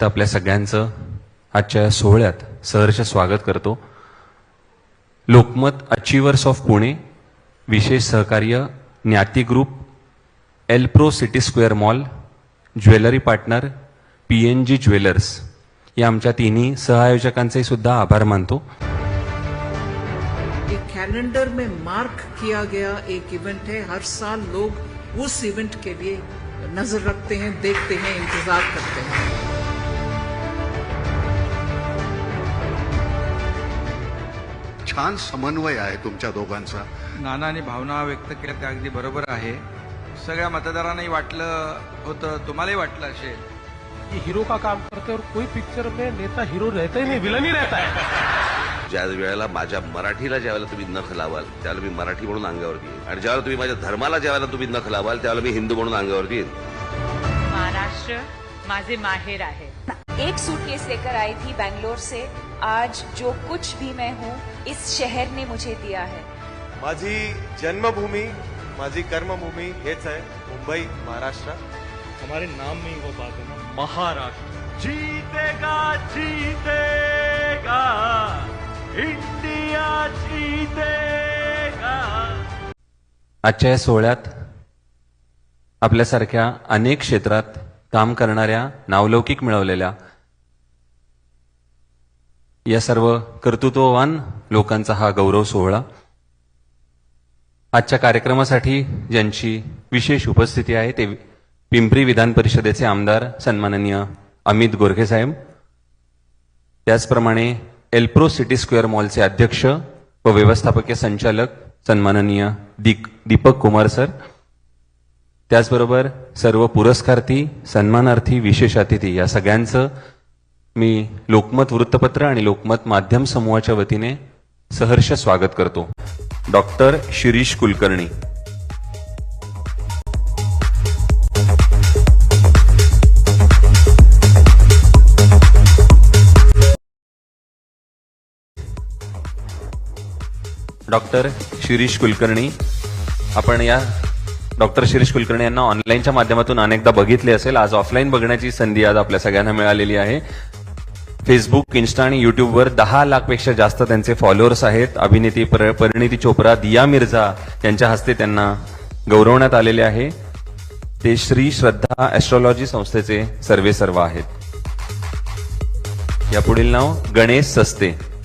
तर आपल्या सगळ्यांचं आजच्या या सोहळ्यात सहर्ष स्वागत करतो. लोकमत अचिव्हर्स ऑफ पुणे विशेष सहकार्य Dnyati group Elpro city square mall jewellery partner P N G jewellers. या आमच्या तिन्ही सहआयोजकांचे सुद्धा आभार मानतो. एक कैलेंडर में मार्क किया गया एक इवेंट है. हर साल लोग उस इवेंट के लिए नजर रखते हैं देखते हैं इंतजार करते हैं। छान समन्वय आहे तुमच्या दोघांचा. नानाने भावना व्यक्त केल्या त्या अगदी बरोबर आहे. सगळ्या मतदारांनाही वाटलं होतं तुम्हालाही वाटलं असेल. कि हीरो का काम करते और कोई पिक्चर में नेता हीरो रहता ही नहीं विलन ही रहता है. ज्या वेळेला माझ्या मराठीला ज्या वेळेला तुम्ही नख लावाल त्यावेळेला मी मराठी म्हणून अंगावरती येईन आणि ज्यावेळेला तुम्ही माझ्या धर्माला ज्या वेळेला तुम्ही नख लावाल त्यावेळेला मी हिंदू म्हणून अंगावरती येईन महाराष्ट्र माझे माहेर आहे. एक सूटकेस लेकर आई थी बैंगलोर से आज जो कुछ भी मैं हूँ इस शहर ने मुझे दिया है। माझी जन्मभूमी माझी कर्मभूमी हेच आहे मुंबई महाराष्ट्र. हमारे नाम में ही वो बात है। ना महाराष्ट्र. जीतेगा जीतेगा. इंडिया जीतेगा. आजच्या या सोहळ्यात आपल्यासारख्या अनेक क्षेत्रात काम करणाऱ्या नावलौकिक मिळवलेल्या या सर्व कर्तृत्ववान लोकांचा हा गौरव सोहळा. आजच्या कार्यक्रमासाठी ज्यांची विशेष उपस्थिती आहे ते पिंपरी विधान परिषदेचे आमदार सन्माननीय अमित गोरखे साहेब. त्याचप्रमाणे एल्प्रो सिटी स्क्वेअर मॉलचे अध्यक्ष व व्यवस्थापकीय संचालक सन्माननीय दीक दीपक कुमार सर. त्याचबरोबर सर्व पुरस्कार्थी सन्मानार्थी विशेष अतिथी या सगळ्यांचं मी लोकमत वृत्तपत्र आणि लोकमत माध्यम समूहाच्या वतीने सहर्ष स्वागत करतो. डॉक्टर शिरीष कुलकर्णी. डॉक्टर शिरीष कुलकर्णी आपण या डॉक्टर शिरीष कुलकर्णी यांना ऑनलाईनच्या माध्यमातून अनेकदा बघितले असेल. आज ऑफलाईन बघण्याची संधी आज आपल्या सगळ्यांना मिळालेली आहे. फेसबुक इन्स्टा आणि युट्यूबवर दहा लाखपेक्षा जास्त त्यांचे फॉलोअर्स आहेत. अभिनेती पर- परिणिती चोप्रा दिया मिर्झा यांच्या हस्ते त्यांना गौरवण्यात आलेले आहे. ते श्री श्रद्धा ऍस्ट्रॉलॉजी संस्थेचे सर्वे सर्व आहेत. या पुढील नाव गणेश सस्ते.